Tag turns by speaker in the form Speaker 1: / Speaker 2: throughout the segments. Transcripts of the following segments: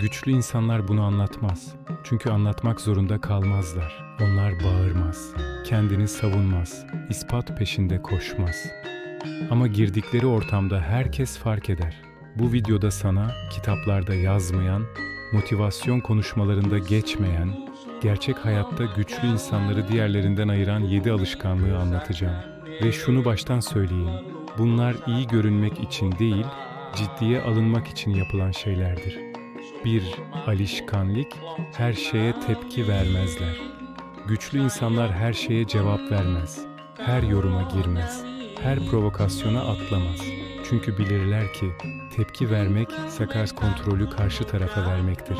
Speaker 1: Güçlü insanlar bunu anlatmaz. Çünkü anlatmak zorunda kalmazlar. Onlar bağırmaz, kendini savunmaz, ispat peşinde koşmaz. Ama girdikleri ortamda herkes fark eder. Bu videoda sana kitaplarda yazmayan, motivasyon konuşmalarında geçmeyen, gerçek hayatta güçlü insanları diğerlerinden ayıran 7 alışkanlığı anlatacağım. Ve şunu baştan söyleyeyim. Bunlar iyi görünmek için değil, ciddiye alınmak için yapılan şeylerdir. 1. Alişkanlik, her şeye tepki vermezler. Güçlü insanlar her şeye cevap vermez. Her yoruma girmez. Her provokasyona atlamaz. Çünkü bilirler ki tepki vermek sakar kontrolü karşı tarafa vermektir.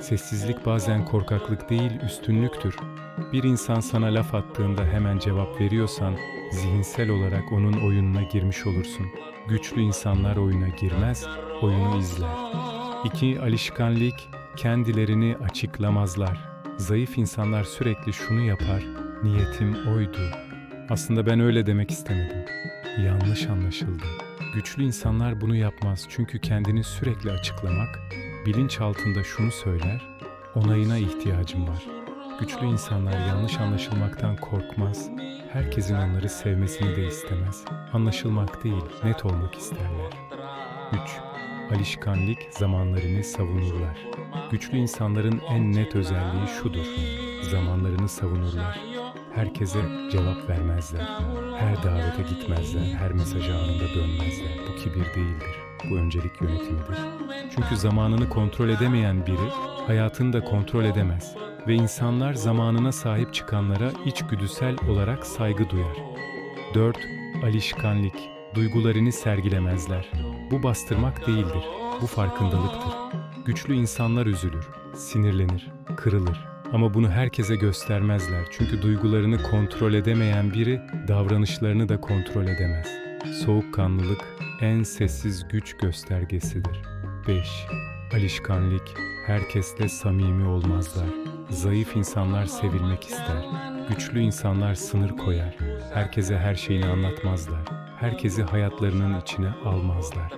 Speaker 1: Sessizlik bazen korkaklık değil üstünlüktür. Bir insan sana laf attığında hemen cevap veriyorsan zihinsel olarak onun oyununa girmiş olursun. Güçlü insanlar oyuna girmez, oyunu izler. 2. Alışkanlık, kendilerini açıklamazlar. Zayıf insanlar sürekli şunu yapar, niyetim oydu. Aslında ben öyle demek istemedim. Yanlış anlaşıldı. Güçlü insanlar bunu yapmaz çünkü kendini sürekli açıklamak, bilinç altında şunu söyler, onayına ihtiyacım var. Güçlü insanlar yanlış anlaşılmaktan korkmaz, herkesin onları sevmesini de istemez. Anlaşılmak değil, net olmak isterler. 3. Alışkanlık zamanlarını savunurlar. Güçlü insanların en net özelliği şudur. Zamanlarını savunurlar. Herkese cevap vermezler. Her davete gitmezler, her mesaja anında dönmezler. Bu kibir değildir. Bu öncelik yönetimidir. Çünkü zamanını kontrol edemeyen biri hayatını da kontrol edemez. Ve insanlar zamanına sahip çıkanlara içgüdüsel olarak saygı duyar. 4. Alışkanlık. Duygularını sergilemezler. Bu bastırmak değildir. Bu farkındalıktır. Güçlü insanlar üzülür, sinirlenir, kırılır. Ama bunu herkese göstermezler. Çünkü duygularını kontrol edemeyen biri davranışlarını da kontrol edemez. Soğukkanlılık en sessiz güç göstergesidir. 5. Alışkanlık. Herkesle samimi olmazlar. Zayıf insanlar sevilmek ister. Güçlü insanlar sınır koyar. Herkese her şeyini anlatmazlar. Herkesi hayatlarının içine almazlar.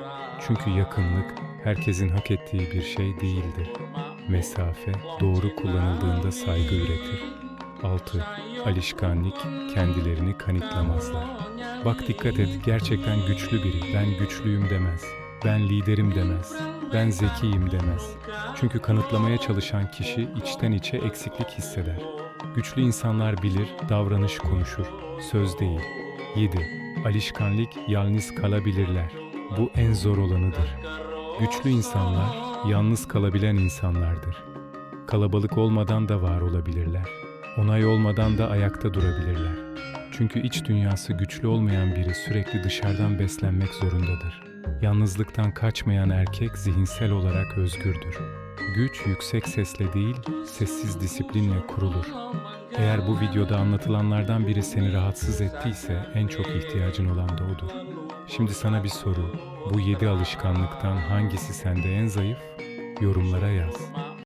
Speaker 1: Çünkü yakınlık herkesin hak ettiği bir şey değildir. Mesafe doğru kullanıldığında saygı üretir. 6. Alışkanlık kendilerini kanıtlamazlar. Bak dikkat et gerçekten güçlü biri ben güçlüyüm demez. Ben liderim demez. Ben zekiyim demez. Çünkü kanıtlamaya çalışan kişi içten içe eksiklik hisseder. Güçlü insanlar bilir, davranış konuşur, söz değil. 7. Alışkanlık yalnız kalabilirler. Bu en zor olanıdır. Güçlü insanlar yalnız kalabilen insanlardır. Kalabalık olmadan da var olabilirler. Onay olmadan da ayakta durabilirler. Çünkü iç dünyası güçlü olmayan biri sürekli dışarıdan beslenmek zorundadır. Yalnızlıktan kaçmayan erkek zihinsel olarak özgürdür. Güç yüksek sesle değil, sessiz disiplinle kurulur. Eğer bu videoda anlatılanlardan biri seni rahatsız ettiyse en çok ihtiyacın olan da odur. Şimdi sana bir soru. Bu yedi alışkanlıktan hangisi sende en zayıf? Yorumlara yaz.